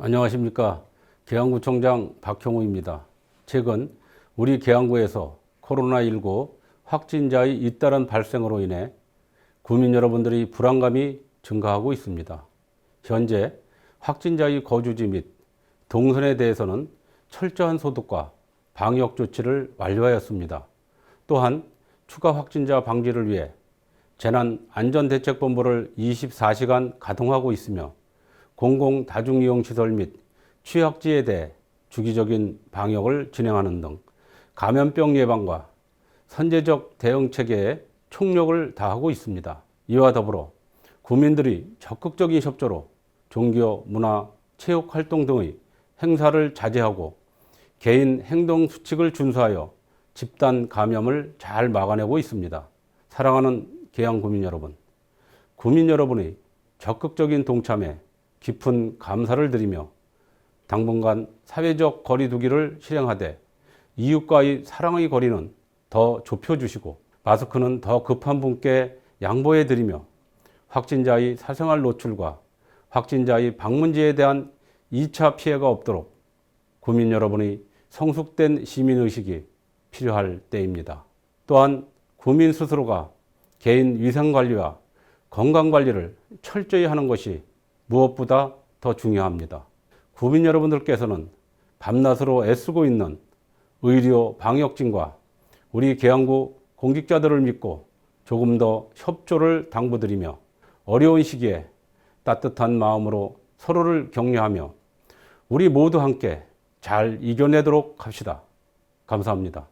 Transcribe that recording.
안녕하십니까. 계양구청장 박형우입니다. 최근 우리 계양구에서 코로나19 확진자의 잇따른 발생으로 인해 구민 여러분들이 불안감이 증가하고 있습니다. 현재 확진자의 거주지 및 동선에 대해서는 철저한 소독과 방역 조치를 완료하였습니다. 또한 추가 확진자 방지를 위해 재난안전대책본부를 24시간 가동하고 있으며 공공 다중이용 시설 및 취약지에 대해 주기적인 방역을 진행하는 등 감염병 예방과 선제적 대응 체계에 총력을 다하고 있습니다. 이와 더불어 국민들이 적극적인 협조로 종교, 문화, 체육 활동 등의 행사를 자제하고 개인 행동 수칙을 준수하여 집단 감염을 잘 막아내고 있습니다. 사랑하는 계양 구민 여러분, 구민 여러분의 적극적인 동참에 깊은 감사를 드리며 당분간 사회적 거리두기를 실행하되 이웃과의 사랑의 거리는 더 좁혀주시고 마스크는 더 급한 분께 양보해 드리며 확진자의 사생활 노출과 확진자의 방문지에 대한 2차 피해가 없도록 국민 여러분의 성숙된 시민의식이 필요할 때입니다. 또한 국민 스스로가 개인 위생관리와 건강관리를 철저히 하는 것이 무엇보다 더 중요합니다. 국민 여러분들께서는 밤낮으로 애쓰고 있는 의료 방역진과 우리 계양구 공직자들을 믿고 조금 더 협조를 당부드리며 어려운 시기에 따뜻한 마음으로 서로를 격려하며 우리 모두 함께 잘 이겨내도록 합시다. 감사합니다.